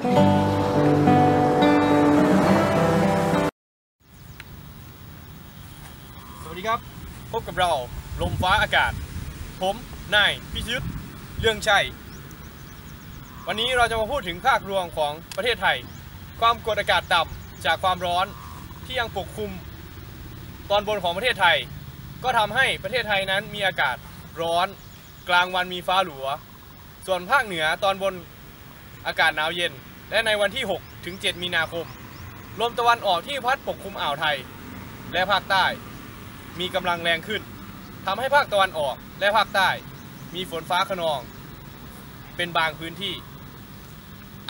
สวัสดีครับ พบกับเราลมฟ้าอากาศ ผมนายพิชิตเรื่องชัย วันนี้เราจะมาพูดถึงภาครวมของประเทศไทย ความกดอากาศต่ำจากความร้อนที่ยังปกคลุม ตอนบนของประเทศไทย ก็ทำให้ประเทศไทยนั้นมีอากาศร้อนกลางวันมีฟ้าหลัว ส่วนภาคเหนือตอนบนอากาศหนาวเย็น และในวันที่ 6 ถึง 7 มีนาคม ลมตะวันออกที่พัดปกคลุมอ่าวไทย และภาคใต้ มีกำลังแรงขึ้นทำให้ภาคตะวันออกและภาคใต้ มีฝนฟ้าขนอง เป็นบางพื้นที่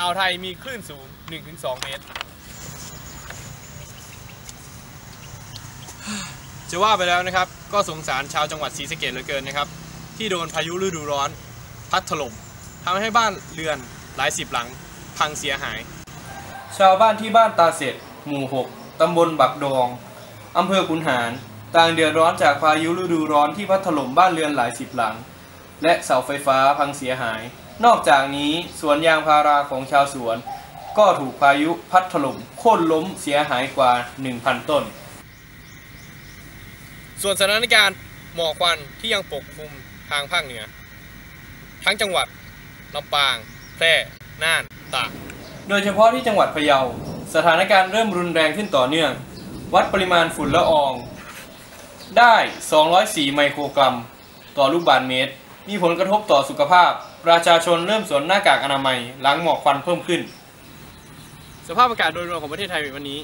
อ่าวไทยมีคลื่นสูง 1-2 เมตร จะว่าไปแล้วนะครับ ก็สงสารชาวจังหวัดศรีสะเกดเหลือเกินนะครับ ที่โดนพายุฤดูร้อน พัดถล่มทำให้บ้านเรือนหลายสิบหลัง พังเสียหาย ชาวบ้านที่บ้านตาเสร็จ หมู่ 6 ตำบลบักดอง อำเภอขุนหาร ต่างเดือดร้อนจากพายุฤดูร้อนที่พัดถล่มบ้านเรือนหลายสิบหลัง และเสาไฟฟ้าพังเสียหาย นอกจากนี้สวนยางพาราของชาวสวน ก็ถูกพายุพัดถล่มโค่นล้มเสียหายกว่า 1,000 ต้น ส่วนสถานการณ์หมอกควันที่ยังปกคลุมทางภาคเหนือ ทั้งจังหวัดลำปาง แพร่ น่าน ตากโดยเฉพาะที่จังหวัดพะเยา สถานการณ์เริ่มรุนแรงขึ้นต่อเนื่อง วัดปริมาณฝุ่นละออง ได้ 204 ไมโครกรัม ต่อลูกบาศก์เมตร มีผลกระทบต่อสุขภาพ ประชาชนเริ่มสวมหน้ากากอนามัยหลังหมอกควันเพิ่มขึ้น สภาพอากาศโดยรวมของประเทศไทยวันนี้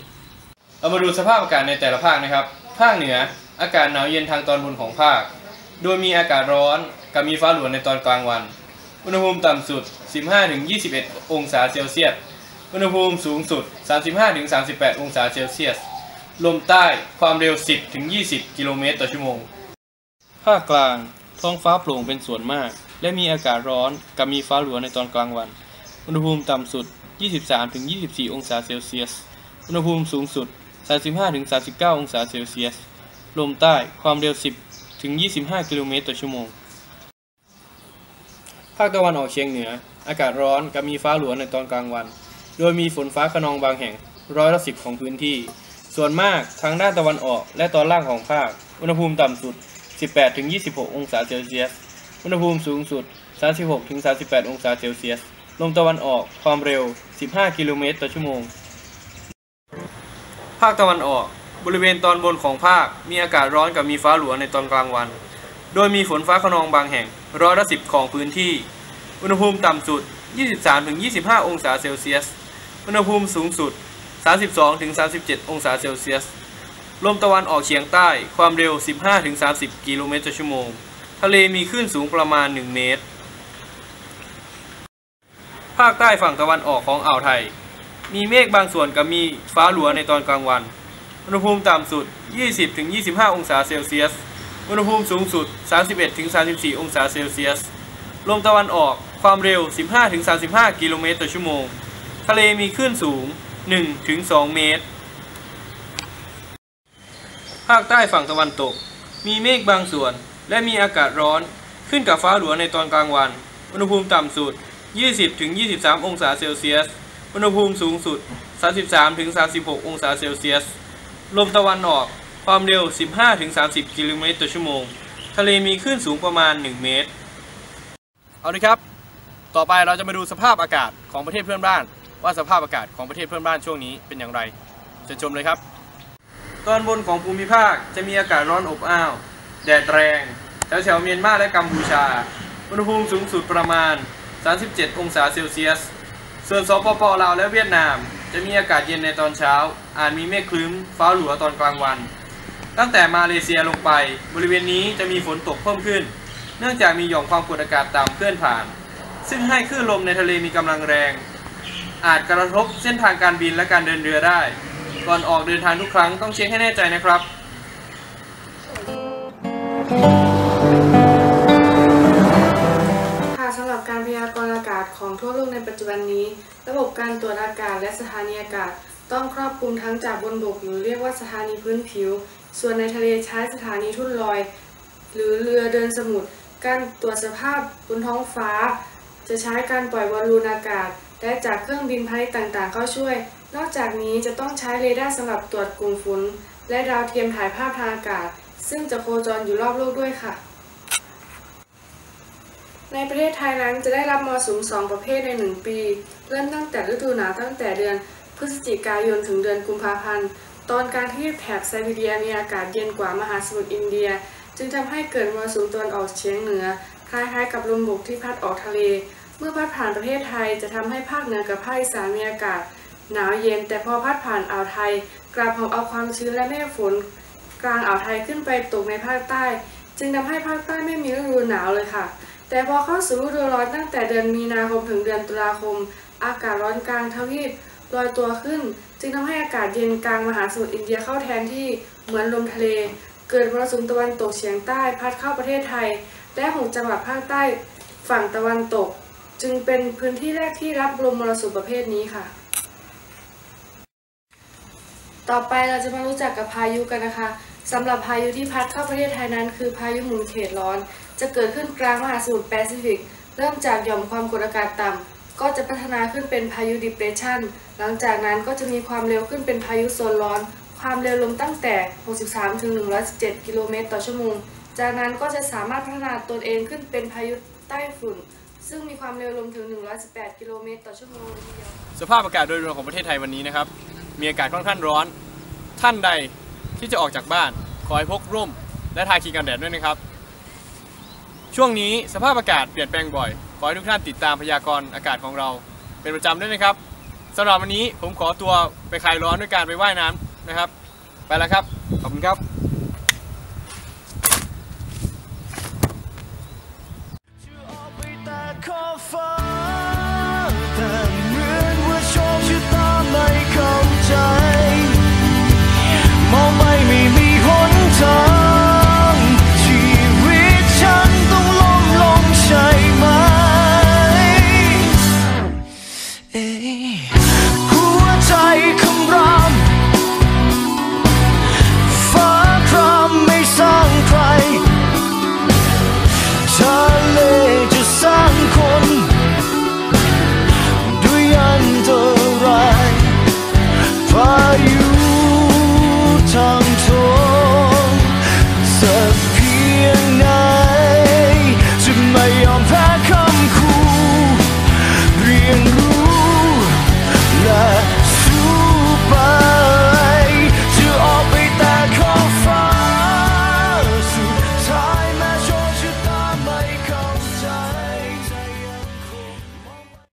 เรามาดูสภาพอากาศในแต่ละภาคนะครับ ภาคเหนืออากาศหนาวเย็นทางตอนบนของภาค โดยมีอากาศร้อนกับมีฟ้าหลวในตอนกลางวัน อุณหภูมิต่ำสุด 15-21 องศาเซลเซียส อุณหภูมิสูงสุด 35-38 องศาเซลเซียส ลมใต้ความเร็ว 10-20 กิโลเมตรต่อชั่วโมง ภาคกลาง ท้องฟ้าโปร่งเป็นส่วนมาก และมีอากาศร้อนกับมีฟ้าหลวในตอนกลางวัน อุณหภูมิต่ำสุด 23-24 องศาเซลเซียส อุณหภูมิสูงสุด 35-39 องศาเซลเซียส ลมใต้ความเร็ว 10-25 กิโลเมตรต่อชั่วโมงภาคตะวันออกเฉียงเหนือ อากาศร้อนกับมีฟ้าหลวในตอนกลางวัน โดยมีฝนฟ้าขนองบางแห่งร้อยละสิบของพื้นที่ ส่วนมากทางด้านตะวันออกและตอนล่างของภาค อุณหภูมิต่ำสุด 18-26 องศาเซลเซียส อุณหภูมิสูงสุด 36-38 องศาเซลเซียส ลมตะวันออกความเร็ว 15 กิโลเมตรต่อชั่วโมง ภาคตะวันออกบริเวณตอนบนของภาคมีอากาศร้อนกับมีฟ้าหลวในตอนกลางวัน โดยมีฝนฟ้าขนองบางแห่งร้อยละสิบของพื้นที่ อุณหภูมิต่ำสุด 23-25 องศาเซลเซียส อุณหภูมิสูงสุด 32-37 องศาเซลเซียส ลมตะวันออกเฉียงใต้ ความเร็ว 15-30 กิโลเมตรต่อชั่วโมง ทะเลมีคลื่นสูงประมาณ 1 เมตร ภาคใต้ฝั่งตะวันออกของอ่าวไทย มีเมฆบางส่วนกับมีฟ้าหลัวในตอนกลางวัน อุณหภูมิต่ำสุด 20-25 องศาเซลเซียส อุณหภูมิสูงสุด 31-34 องศาเซลเซียส ลมตะวันออกความเร็ว 15-35 กิโลเมตรต่อชั่วโมง ทะเลมีคลื่นสูง 1-2 เมตร ภาคใต้ฝั่งตะวันตก มีเมฆบางส่วน และมีอากาศร้อน ขึ้นกับฟ้าหลัวในตอนกลางวัน อุณหภูมิต่ำสุด 20-23 องศาเซลเซียส อุณหภูมิสูงสุด 33-36 องศาเซลเซียส ลมตะวันออก ความเร็ว 15-30 กิโลเมตรต่อชั่วโมง ทะเลมีคลื่นสูงประมาณ 1 เมตร เอาละครับ ต่อไปเราจะมาดูสภาพอากาศของประเทศเพื่อนบ้าน ว่าสภาพอากาศของประเทศเพื่อนบ้านช่วงนี้เป็นอย่างไรเชิญชมเลยครับ ตอนบนของภูมิภาคจะมีอากาศร้อนอบอ้าว แดดแรงแถวแถวเมียนมาและกัมพูชา อุณหภูมิสูงสุดประมาณ 37 องศาเซลเซียส ส่วนสปปลาวและเวียดนาม จะมีอากาศเย็นในตอนเช้า อาจมีเมฆครึ้ม ฟ้าหลัวตอนกลางวัน ตั้งแต่มาเลเซียลงไป บริเวณนี้จะมีฝนตกเพิ่มขึ้น เนื่องจากมีหย่อมความกดอากาศต่ำเคลื่อนผ่าน ซึ่งให้คลื่นลมในทะเลมีกำลังแรง อาจกระทบเส้นทางการบินและการเดินเรือได้ ก่อนออกเดินทางทุกครั้งต้องเช็คให้แน่ใจนะครับ ค่ะสำหรับการพยากรณ์อากาศของทั่วโลกในปัจจุบันนี้ ระบบการตรวจอากาศและสถานีอากาศ ต้องครอบคลุมทั้งจากบนบกหรือเรียกว่าสถานีพื้นผิว ส่วนในทะเลใช้สถานีทุ่นลอย หรือเรือเดินสมุทร การตรวจสภาพบนท้องฟ้า จะใช้การปล่อยบอลลูนอากาศ และจากเครื่องบินพาณิชย์ต่างๆ เข้าช่วย นอกจากนี้จะต้องใช้เรดาร์สำหรับตรวจกลุ่มฝุ่นและดาวเทียมถ่ายภาพทางอากาศ ซึ่งจะโคจรอยู่รอบโลกด้วยค่ะ ในประเทศไทยนั้นจะได้รับมรสุมสองประเภทในหนึ่งปี เริ่มตั้งแต่ฤดูหนาวตั้งแต่เดือนพฤศจิกายนถึงเดือนกุมภาพันธ์ ตอนกลางที่แถบไซบีเรียมีอากาศเย็นกว่ามหาสมุทรอินเดีย จึงทำให้เกิดมรสุมตะวันออกเฉียงเหนือ คล้ายๆ กับลมบกที่พัดออกทะเล เมื่อพัดผ่านประเทศไทยจะทำให้ภาคเหนือกับภาคอีสานมีอากาศ หนาวเย็น แต่พอพัดผ่านอ่าวไทย กลับหอบเอาความชื้นและเมฆฝน กลางอ่าวไทยขึ้นไปตกในภาคใต้ จึงทำให้ภาคใต้ไม่มีฤดูหนาวเลยค่ะ แต่พอเข้าสู่ฤดูร้อนตั้งแต่เดือนมีนาคมถึงเดือนตุลาคม อากาศร้อนกลางทวีปลอยตัวขึ้น จึงทำให้อากาศเย็นกลางมหาสมุทรอินเดียเข้าแทนที่เหมือนลมทะเล เกิดมรสุมตะวันตกเฉียงใต้พัดเข้าประเทศไทย และหกจังหวัดภาคใต้ฝั่งตะวันตก จึงเป็นพื้นที่แรกที่รับลมมรสุมประเภทนี้ค่ะ ต่อไปเราจะมารู้จักกับพายุกันนะคะสำหรับพายุที่พัดเข้าประเทศไทยนั้น คือพายุหมุนเขตร้อน จะเกิดขึ้นกลางมหาสมุทรแปซิฟิก เริ่มจากหย่อมความกดอากาศต่ำก็จะพัฒนาขึ้นเป็นพายุดิเ r ร s ชันหลังจากนั้นก็จะมีความเร็วขึ้นเป็นพายุโซนร้อน ความเร็วลมตั้งแต่ 63 ถึง 117 กิโลเมตรต่อชั่วโมง จากนั้นก็จะสามารถพัฒนาตนเองขึ้นเป็นพายุใต้ฝุ่น ซึ่งมีความเร็วลมถึง 118 กิโลเมตรต่อชั่วโมงเลยทีเดียว สภาพอากาศโดยรวมของประเทศไทยวันนี้นะครับ มีอากาศค่อนข้างร้อน ท่านใดที่จะออกจากบ้าน ขอให้พกร่ม และทาครีมกันแดดด้วยนะครับ ช่วงนี้สภาพอากาศเปลี่ยนแปลงบ่อย ขอให้ทุกท่านติดตามพยากรณ์อากาศของเรา เป็นประจำด้วยนะครับสำหรับวันนี้ผมขอตัวไปคลายร้อนด้วยการไปว่ายน้ำ นะครับ ไปแล้วครับ ขอบคุณครับ มอง。